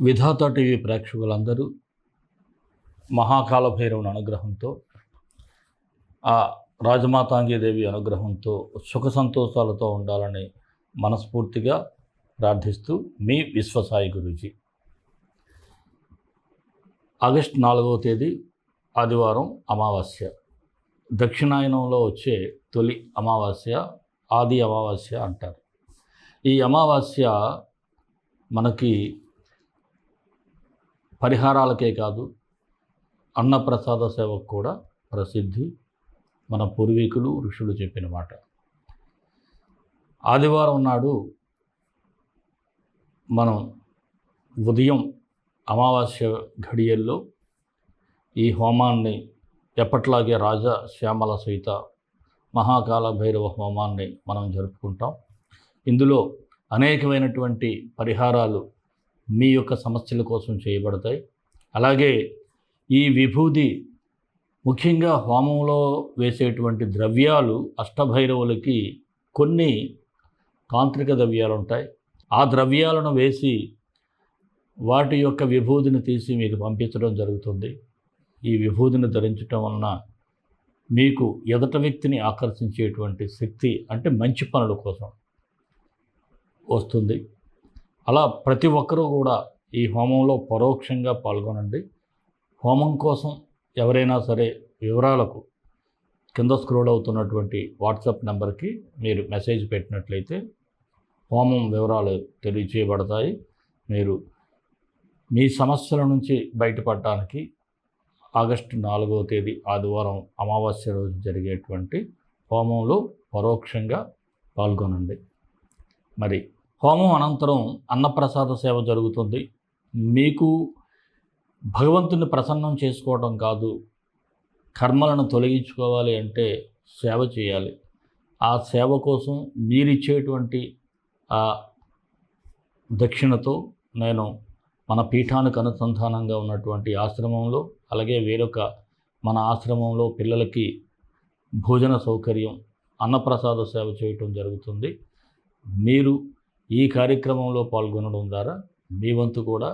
విధాత TV ప్రేక్షకులందరూ మహాకాల భైరవుని అనుగ్రహంతో ఆ రాజమాతాంగీదేవి అనుగ్రహంతో సుఖ సంతోషాలతో ఉండాలని మనస్ఫూర్తిగా ప్రార్థిస్తూ మీ విశ్వసాయి గురూజీ. ఆగస్ట్ నాలుగవ తేదీ ఆదివారం అమావాస్య. దక్షిణాయనంలో వచ్చే తొలి అమావాస్య ఆది అమావాస్య అంటారు. ఈ అమావాస్య మనకి పరిహారాలకే కాదు అన్నప్రసాద సేవకు కూడా ప్రసిద్ధి మన పూర్వీకులు ఋషులు చెప్పిన మాట. ఆదివారం నాడు మనం ఉదయం అమావాస్య ఘడియల్లో ఈ హోమాన్ని ఎప్పట్లాగే రాజా శ్యామల సహిత మహాకాల భైరవ హోమాన్ని మనం జరుపుకుంటాం. ఇందులో అనేకమైనటువంటి పరిహారాలు మీ యొక్క సమస్యల కోసం చేయబడతాయి. అలాగే ఈ విభూది ముఖ్యంగా హోమంలో వేసేటువంటి ద్రవ్యాలు అష్టభైరవులకి కొన్ని తాంత్రిక ద్రవ్యాలు ఉంటాయి. ఆ ద్రవ్యాలను వేసి వాటి యొక్క విభూదిని తీసి మీకు పంపించడం జరుగుతుంది. ఈ విభూదిని ధరించటం వలన మీకు ఎదట వ్యక్తిని ఆకర్షించేటువంటి శక్తి అంటే మంచి పనుల కోసం వస్తుంది. అలా ప్రతి ఒక్కరూ కూడా ఈ హోమంలో పరోక్షంగా పాల్గొనండి. హోమం కోసం ఎవరైనా సరే వివరాలకు కింద స్క్రోల్ అవుతున్నటువంటి వాట్సాప్ నెంబర్కి మీరు మెసేజ్ పెట్టినట్లయితే హోమం వివరాలు తెలియచేయబడతాయి. మీరు మీ సమస్యల నుంచి బయటపడటానికి ఆగస్టు నాలుగవ తేదీ ఆదివారం అమావాస్య రోజు జరిగేటువంటి హోమంలో పరోక్షంగా పాల్గొనండి. మరి హోమం అనంతరం అన్నప్రసాద సేవ జరుగుతుంది. మీకు భగవంతుని ప్రసన్నం చేసుకోవడం కాదు కర్మలను తొలగించుకోవాలి అంటే సేవ చేయాలి. ఆ సేవ కోసం మీరిచ్చేటువంటి ఆ దక్షిణతో నేను మన పీఠానికి అనుసంధానంగా ఉన్నటువంటి ఆశ్రమంలో అలాగే వేరొక మన ఆశ్రమంలో పిల్లలకి భోజన సౌకర్యం అన్నప్రసాద సేవ చేయటం జరుగుతుంది. మీరు ఈ కార్యక్రమంలో పాల్గొనడం ద్వారా మీ వంతు కూడా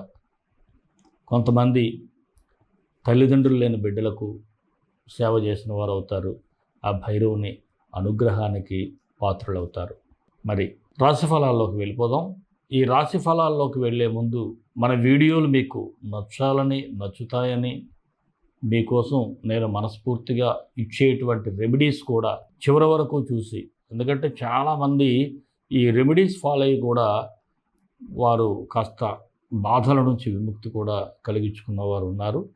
కొంతమంది తల్లిదండ్రులు లేని బిడ్డలకు సేవ చేసిన వారు అవుతారు. ఆ భైరవుని అనుగ్రహానికి పాత్రులవుతారు. మరి రాశిఫలాల్లోకి వెళ్ళిపోదాం. ఈ రాశి ఫలాల్లోకి వెళ్ళే ముందు మన వీడియోలు మీకు నచ్చాలని నచ్చుతాయని మీకోసం నేను మనస్ఫూర్తిగా ఇచ్చేటువంటి రెమెడీస్ కూడా చివరి వరకు చూసి ఎందుకంటే చాలామంది ఈ రెమెడీస్ ఫాలో అయ్యి కూడా వారు కాస్త బాధల నుంచి విముక్తి కూడా కలిగించుకున్న వారు ఉన్నారు.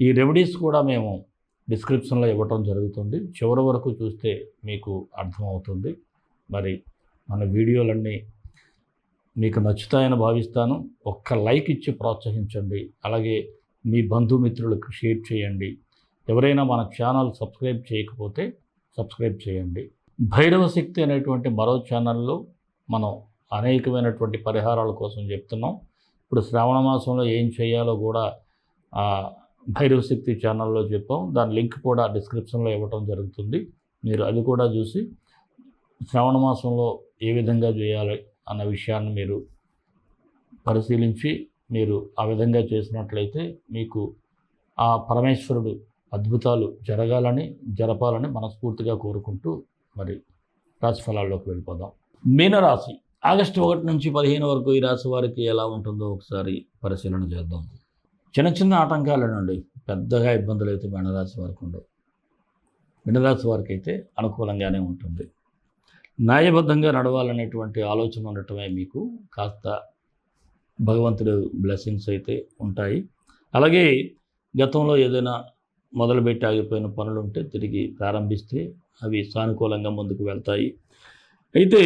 ఈ రెమెడీస్ కూడా మేము డిస్క్రిప్షన్లో ఇవ్వటం జరుగుతుంది. చివరి వరకు చూస్తే మీకు అర్థమవుతుంది. మరి మన వీడియోలన్నీ మీకు నచ్చుతాయని భావిస్తాను. ఒక్క లైక్ ఇచ్చి ప్రోత్సహించండి. అలాగే మీ బంధుమిత్రులకు షేర్ చేయండి. ఎవరైనా మన ఛానల్ సబ్స్క్రైబ్ చేయకపోతే సబ్స్క్రైబ్ చేయండి. భైరవ శక్తి అనేటువంటి మరో ఛానల్లో మనం అనేకమైనటువంటి పరిహారాల కోసం చెప్తున్నాం. ఇప్పుడు శ్రావణ మాసంలో ఏం చేయాలో కూడా భైరవశక్తి భైరవ శక్తి ఛానల్లో చెప్పాం. దాని లింక్ కూడా డిస్క్రిప్షన్లో ఇవ్వటం జరుగుతుంది. మీరు అది కూడా చూసి శ్రావణ మాసంలో ఏ విధంగా చేయాలి అన్న విషయాన్ని మీరు పరిశీలించి మీరు ఆ విధంగా చేసినట్లయితే మీకు ఆ పరమేశ్వరుడు అద్భుతాలు జరగాలని జరపాలని మనస్ఫూర్తిగా కోరుకుంటూ మరి రాశి ఫలాల్లోకి వెళ్ళిపోదాం. మీనరాశి. ఆగస్టు ఒకటి నుంచి పదిహేను వరకు ఈ రాశి వారికి ఎలా ఉంటుందో ఒకసారి పరిశీలన చేద్దాం. చిన్న చిన్న ఆటంకాలేనండి. పెద్దగా ఇబ్బందులు అయితే మీనరాశి వారికి ఉండవు. మీనరాశి వారికి అయితే అనుకూలంగానే ఉంటుంది. న్యాయబద్ధంగా నడవాలనేటువంటి ఆలోచన ఉండటమే మీకు కాస్త భగవంతుడు బ్లెస్సింగ్స్ అయితే ఉంటాయి. అలాగే గతంలో ఏదైనా మొదలుపెట్టి ఆగిపోయిన పనులు ఉంటే తిరిగి ప్రారంభిస్తే అవి సానుకూలంగా ముందుకు వెళ్తాయి. అయితే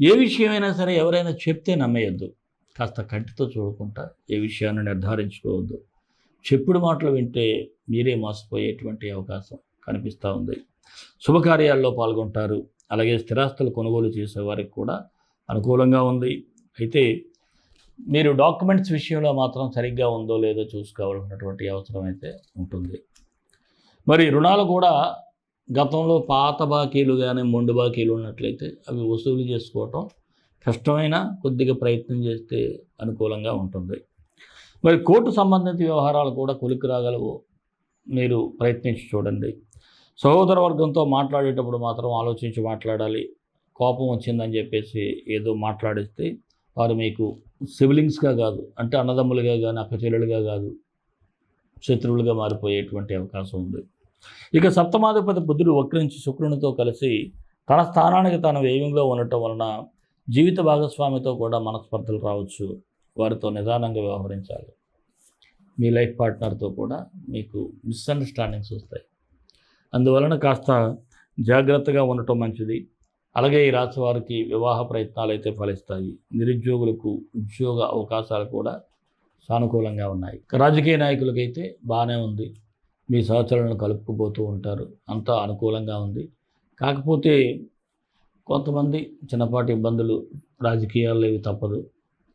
ఏ విషయమైనా సరే ఎవరైనా చెప్తే నమ్మేయద్దు. కాస్త కంటితో చూడకుండా ఏ విషయాన్ని నిర్ధారించుకోవద్దు. చెప్పుడు మాటలు వింటే మీరే మోసపోయేటువంటి అవకాశం కనిపిస్తూ ఉంది. శుభకార్యాల్లో పాల్గొంటారు. అలాగే స్థిరాస్తులు కొనుగోలు చేసేవారికి కూడా అనుకూలంగా ఉంది. అయితే మీరు డాక్యుమెంట్స్ విషయంలో మాత్రం సరిగ్గా ఉందో లేదో చూసుకోవాల్సినటువంటి అవసరం అయితే ఉంటుంది. మరి రుణాలు కూడా గతంలో పాత బాకీలు కానీ మొండు బాకీలు ఉన్నట్లయితే అవి వసూలు చేసుకోవటం కష్టమైనా కొద్దిగా ప్రయత్నం చేస్తే అనుకూలంగా ఉంటుంది. మరి కోర్టు సంబంధిత వ్యవహారాలు కూడా కొలికి రాగలవు. మీరు ప్రయత్నించి చూడండి. సహోదర వర్గంతో మాట్లాడేటప్పుడు మాత్రం ఆలోచించి మాట్లాడాలి. కోపం వచ్చిందని చెప్పేసి ఏదో మాట్లాడిస్తే వారు మీకు సిబ్లింగ్స్గా కాదు అంటే అన్నదమ్ములుగా కానీ అక్కచెల్లెలుగా కాదు శత్రువులుగా మారిపోయేటువంటి అవకాశం ఉంది. ఇక సప్తమాధిపతి బుద్ధుడు వక్రించి శుక్రునితో కలిసి తన స్థానానికి తన వ్యయంలో ఉండటం వలన జీవిత భాగస్వామితో కూడా మనస్పర్ధలు రావచ్చు. వారితో నిదానంగా వ్యవహరించాలి. మీ లైఫ్ పార్ట్నర్తో కూడా మీకు మిస్అండర్స్టాండింగ్స్ వస్తాయి. అందువలన కాస్త జాగ్రత్తగా ఉండటం మంచిది. అలాగే ఈ రాశి వారికి వివాహ ప్రయత్నాలు అయితే ఫలిస్తాయి. నిరుద్యోగులకు ఉద్యోగ అవకాశాలు కూడా సానుకూలంగా ఉన్నాయి. రాజకీయ నాయకులకైతే బాగానే ఉంది. మీ సహచరులను కలుపుకుపోతూ ఉంటారు. అంతా అనుకూలంగా ఉంది. కాకపోతే కొంతమంది చిన్నపాటి ఇబ్బందులు రాజకీయాల్లో ఇవి తప్పదు.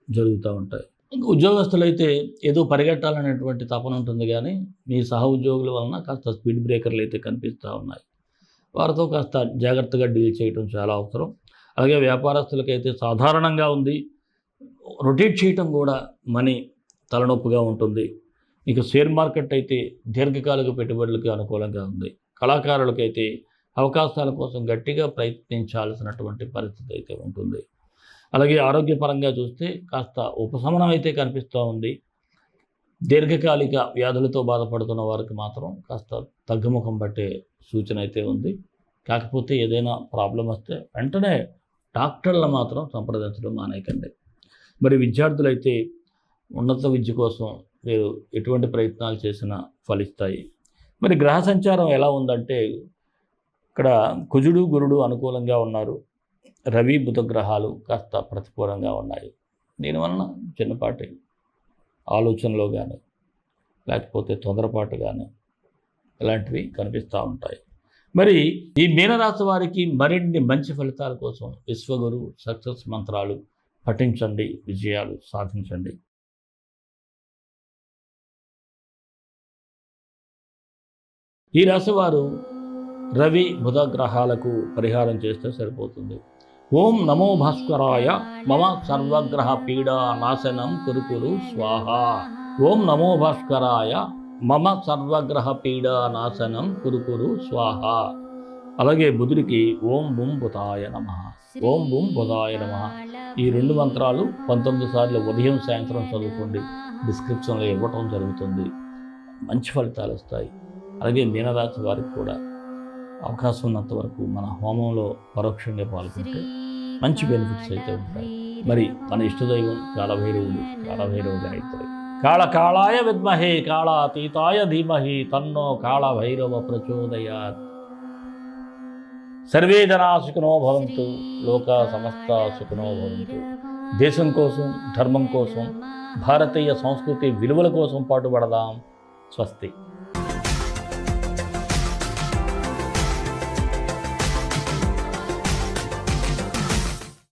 జరుగుతూ ఉంటాయి. ఇంకా ఉద్యోగస్తులైతే ఏదో పరిగెట్టాలనేటువంటి తపన ఉంటుంది కానీ మీ సహ ఉద్యోగుల వలన కాస్త స్పీడ్ బ్రేకర్లు అయితే కనిపిస్తూ ఉన్నాయి. వారితో కాస్త జాగ్రత్తగా డీల్ చేయడం చాలా అవసరం. అలాగే వ్యాపారస్తులకైతే సాధారణంగా ఉంది. రొటేట్ చేయటం కూడా మనీ తలనొప్పిగా ఉంటుంది. ఇక షేర్ మార్కెట్ అయితే దీర్ఘకాలిక పెట్టుబడులకి అనుకూలంగా ఉంది. కళాకారులకైతే అవకాశాల కోసం గట్టిగా ప్రయత్నించాల్సినటువంటి పరిస్థితి అయితే ఉంటుంది. అలాగే ఆరోగ్యపరంగా చూస్తే కాస్త ఉపశమనం అయితే కనిపిస్తూ ఉంది. దీర్ఘకాలిక వ్యాధులతో బాధపడుతున్న వారికి మాత్రం కాస్త తగ్గుముఖం పట్టే సూచన అయితే ఉంది. కాకపోతే ఏదైనా ప్రాబ్లం వస్తే వెంటనే డాక్టర్లను మాత్రం సంప్రదించడం మానేయకండి. మరి విద్యార్థులైతే ఉన్నత విద్య కోసం మీరు ఎటువంటి ప్రయత్నాలు చేసినా ఫలిస్తాయి. మరి గ్రహ సంచారం ఎలా ఉందంటే ఇక్కడ కుజుడు గురుడు అనుకూలంగా ఉన్నారు. రవి బుధ గ్రహాలు కాస్త ప్రతికూలంగా ఉన్నాయి. దీనివలన చిన్నపాటి ఆలోచనలో కానీ లేకపోతే తొందరపాటు కానీ ఇలాంటివి కనిపిస్తూ ఉంటాయి. మరి ఈ మీనరాశి వారికి మరిన్ని మంచి ఫలితాల కోసం విశ్వగురు సక్సెస్ మంత్రాలు పఠించండి విజయాలు సాధించండి. ఈ రాశివారు రవి బుధ గ్రహాలకు పరిహారం చేస్తే సరిపోతుంది. ఓం నమో భాస్కరాయ మమ సర్వగ్రహ పీడా నాశనం కురుకురు స్వాహ. ఓం నమో భాస్కరాయ మమ సర్వగ్రహ పీడా నాశనం కురుకురు స్వాహ. అలాగే బుధుడికి ఓం బుం బుధాయ నమ. ఓం బుం బుధాయ నమ. ఈ రెండు మంత్రాలు పంతొమ్మిది సార్లు ఉదయం సాయంత్రం చదువుకోండి. డిస్క్రిప్షన్లో ఇవ్వటం జరుగుతుంది. మంచి ఫలితాలు వస్తాయి. అలాగే మీనరాశి వారికి కూడా అవకాశం ఉన్నంత వరకు మన హోమంలో పరోక్షంగా పాల్గొంటే మంచి బెనిఫిట్స్ అయితే ఉంటాయి. మరి మన ఇష్టదైవం కాళభైరవుడు కాళభైరవ గాయత్రి కాళ కాళాయ విద్మహే కాళాతీతాయ ధీమహి తన్నో కాళభైరవ ప్రచోదయాత్. సర్వే జనా సుఖినో భవంతు లోక సమస్త సుఖనో భవంతు. దేశం కోసం ధర్మం కోసం భారతీయ సంస్కృతి విలువల కోసం పాటుపడదాం. స్వస్తి.